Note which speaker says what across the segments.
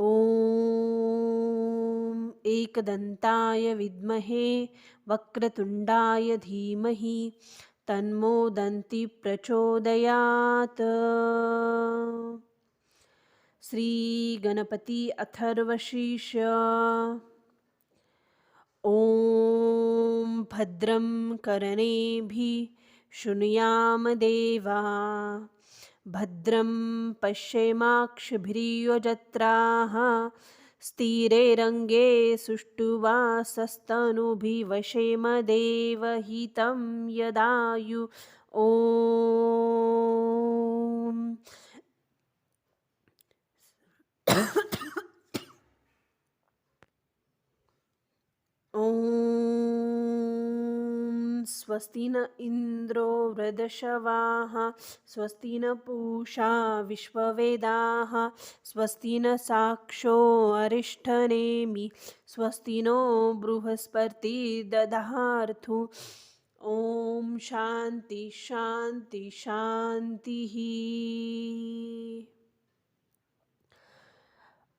Speaker 1: ॐ एकदन्ताय विद्महे वक्रतुण्डाय धीमहि तन्मो दन्ति प्रचोदयात्। श्रीगणपति अथर्वशीर्ष ॐ भद्रं करणेभिः शृणुयामदेवा भद्रं पश्येमाक्षभिरीयजत्राः स्थिरे रङ्गे सुष्ठुवासस्तनुभिवशेम देवहितं यदायु। ॐ ॐ स्वस्ति न इन्द्रो वृदशवाः स्वस्ति न पूषा विश्ववेदाः स्वस्ति न साक्षो अरिष्ठनेमि स्वस्ति नो बृहस्पति दधार्थु ॐ शान्ति शान्ति, शान्तिः।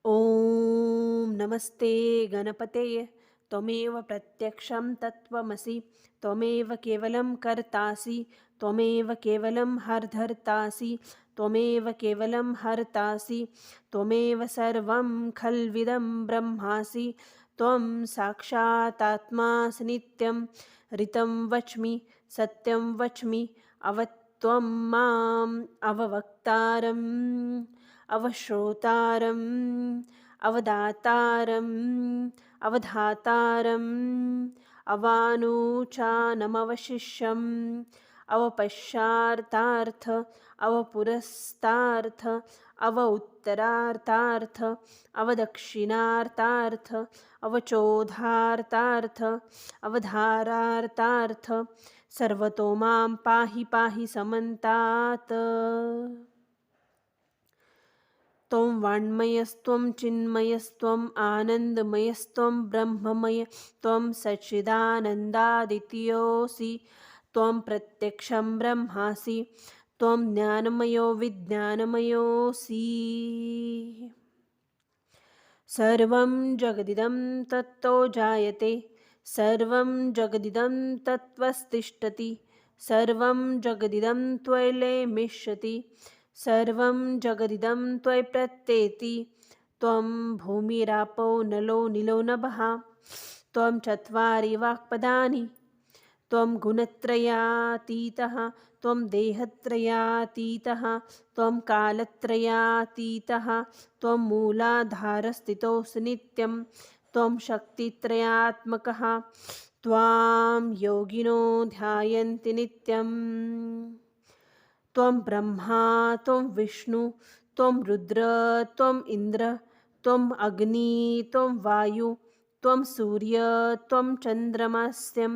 Speaker 1: ॐ नमस्ते गणपतये। त्वमेव प्रत्यक्षं तत्त्वमसि, त्वमेव केवलं कर्तासि, त्वमेव केवलं हर्धर्तासि, त्वमेव केवलं हर्तासि, त्वमेव सर्वं खल्विदं ब्रह्मासि, त्वं साक्षातात्मासि नित्यं ऋतं वच्मि, सत्यं वच्मि, अवत्वं माम् अववक्तारम्, अवश्रोतारम्, अवदातारम् अवधातारम् अवानूचानमवशिष्यम् अवपश्चार्तार्थ अवपुरस्तार्थ अव उत्तरार्तार्थ अवदक्षिणार्तार्थ अवचोधार्तार्थ अवधारार्तार्थ सर्वतो माँ पाहि पाहि समन्तात्। त्वं वाङ्मयस्त्वं चिन्मयस्त्वम् आनन्दमयस्त्वं ब्रह्ममय त्वं सच्चिदानन्दादित्योऽसि। त्वं प्रत्यक्षं ब्रह्मासि त्वं ज्ञानमयो विज्ञानमयोऽसि। सर्वं जगदिदं तत्तो जायते सर्वं जगदिदं तत्त्वस्तिष्ठति सर्वं जगदिदं त्वयलेमिष्यति सर्वं जगदिदं प्रत्येति। त्वं भूमिरापो नलो निलो नभः। त्वं चत्वारि वाक्पदानि। त्वं गुणत्रयातीतः। त्वां योगिनो ध्यायन्ति नित्यम्। त्वं ब्रह्मा त्वं विष्णु त्वं रुद्र त्वम् इन्द्र त्वम् अग्नि त्वं वायु त्वं सूर्य त्वं चन्द्रमास्यं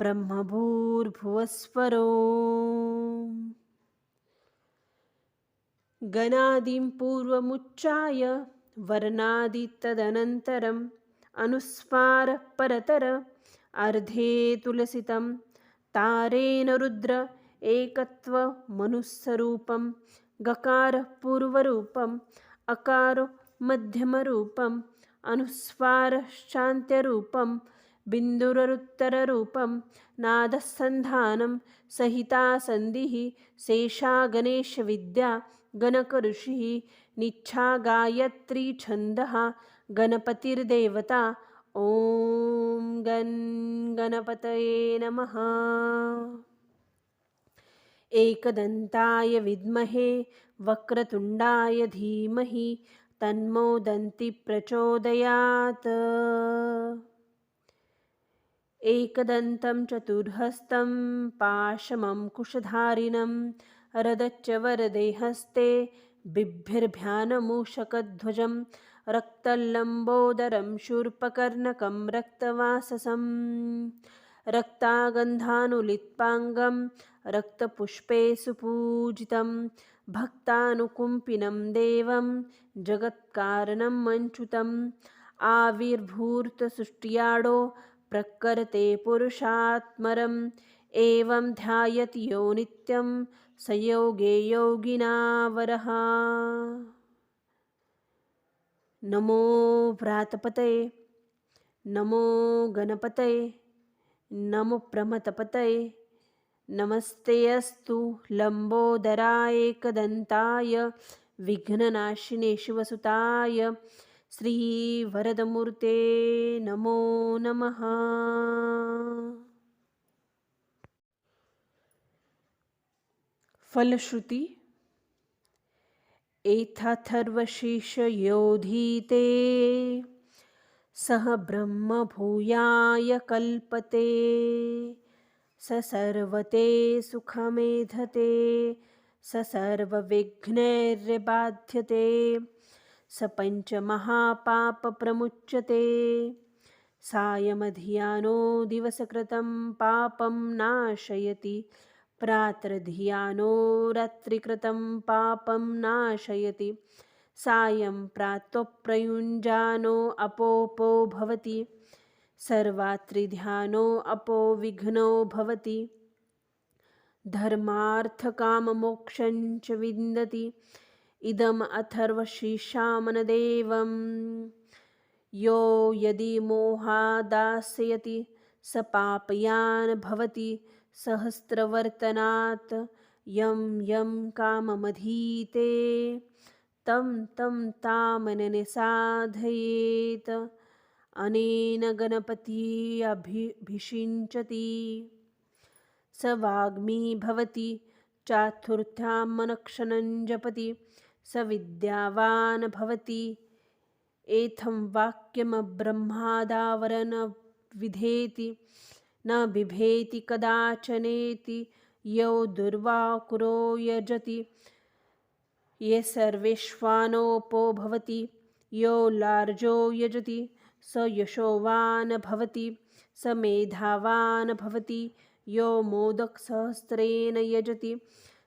Speaker 1: ब्रह्मभूर्भुवस्वरो। गणादिं पूर्वमुच्चाय वर्णादितदनन्तरम् अनुस्वारः परतर अर्धे तुलसितं तारेण रुद्र एकत्व मनुस्सरूपं गकार पूर्वरूपम् अकार मध्यमरूपम् अनुस्वारश्चान्त्यरूपं बिन्दुररुत्तररूपं नादस्सन्धानं सहितासन्धिः शेषा गणेशविद्या गणकऋषिः निच्छा गायत्री छन्दः गणपतिर्देवता। ॐ गन् गणपतये नमः। एकदन्ताय विद्महे वक्रतुण्डाय धीमहि तन्मो दन्ति प्रचोदयात्। एकदन्तं चतुर्हस्तं पाशमं कुशधारिणं रदच्च वरदे हस्ते बिभ्यर्भ्यानमूषकध्वजं रक्तल्लम्बोदरं शूर्पकर्णकं रक्तवाससं रक्तागन्धानुलित्पाङ्गं रक्तपुष्पे सुपूजितं भक्तानुकुम्पिनं देवं जगत्कारणं मञ्चुतम्। आविर्भूतसृष्ट्याडो प्रकरते पुरुषात्मरम् एवं ध्यायति यो नित्यं स योगे योगिनावरः नमो व्रातपतये नमो गणपतये नमो प्रमथपतये नमस्ते अस्तु लम्बोदराय एकदन्ताय विघ्ननाशिने शिवसुताय श्रीवरदमूर्ते नमो नमः। फलश्रुती एथाथर्वशीर्षयोधीते सः ब्रह्मभूयाय कल्पते स सर्वते सुखमेधते, स सर्वविघ्नैर्बाध्यते, स पञ्चमहापापप्रमुच्यते। सायमधियानो दिवसकृतं पापं नाशयति, प्रातर्धियानो रात्रिकृतं पापं नाशयति। सायं प्रातोप्रयुञ्जानो अपोपो भवति। सर्वात्रिध्यानो अपो विघ्नो भवति। धर्मार्थकाममोक्षञ्च विन्दति। इदम् अथर्वशीर्षामनदेवं यो यदि मोहादास्यति स पापयान् भवति। सहस्रवर्तनात् यं यं काममधीते। तं तं तामनने साधयेत् अनेन गणपति अभिषिञ्चति स वाग्मी भवति, चातुर्थ्यां मनक्षणं जपति, स विद्यावान् भवति। एथं वाक्यमब्रह्मादावरन विधेति न बिभेति कदाचनेति, यौ दुर्वाकुरो यजति। ये सर्वेष्वानोपो भवति, यो लार्जो यजति। स यशोवान् भवति, स मेधावान् भवति, यो मोदकसहस्रेण यजति,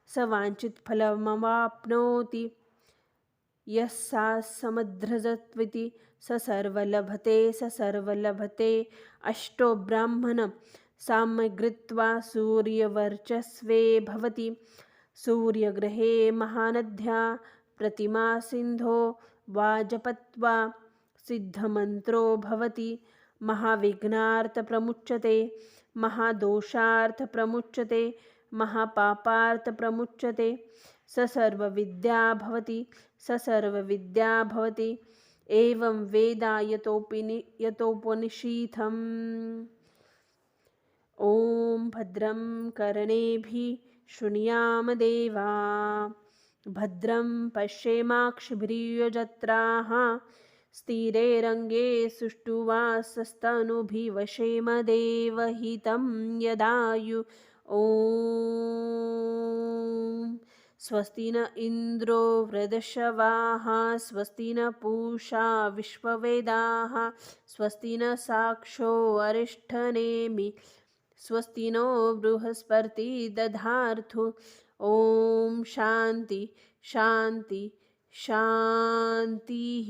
Speaker 1: स वाञ्छितफलमवाप्नोति, यः सा समध्रजत्विति स सर्वलभते स सर्वलभते, अष्टो ब्राह्मण साम्यगृत्वा सूर्यवर्चस्वे भवति, सूर्यग्रहे महानद्या प्रतिमासिन्धो वाजपत्वा सिद्धमन्त्रो भवति। महाविघ्नार्थप्रमुच्यते। महादोषार्थप्रमुच्यते। महापापार्थप्रमुच्यते। स सर्वविद्या भवति। स सर्वविद्या भवति। एवं वेदा यतोपि यतोपनिशीथम् ॐ भद्रं कर्णेभिः शृणुयाम देवा। भद्रं पश्येमाक्षिभिर्यजत्राः। स्थिरे रङ्गे सुष्ठुवासस्तनुभिवशेम देवहितं यदायु। ॐ। स्वस्ति न इन्द्रो वृदशवाः, स्वस्ति न पूषा विश्ववेदाः, स्वस्ति न साक्षो अरिष्ठनेमि, स्वस्ति नो बृहस्पति दधार्थु ॐ शान्ति शान्ति। शान्तिः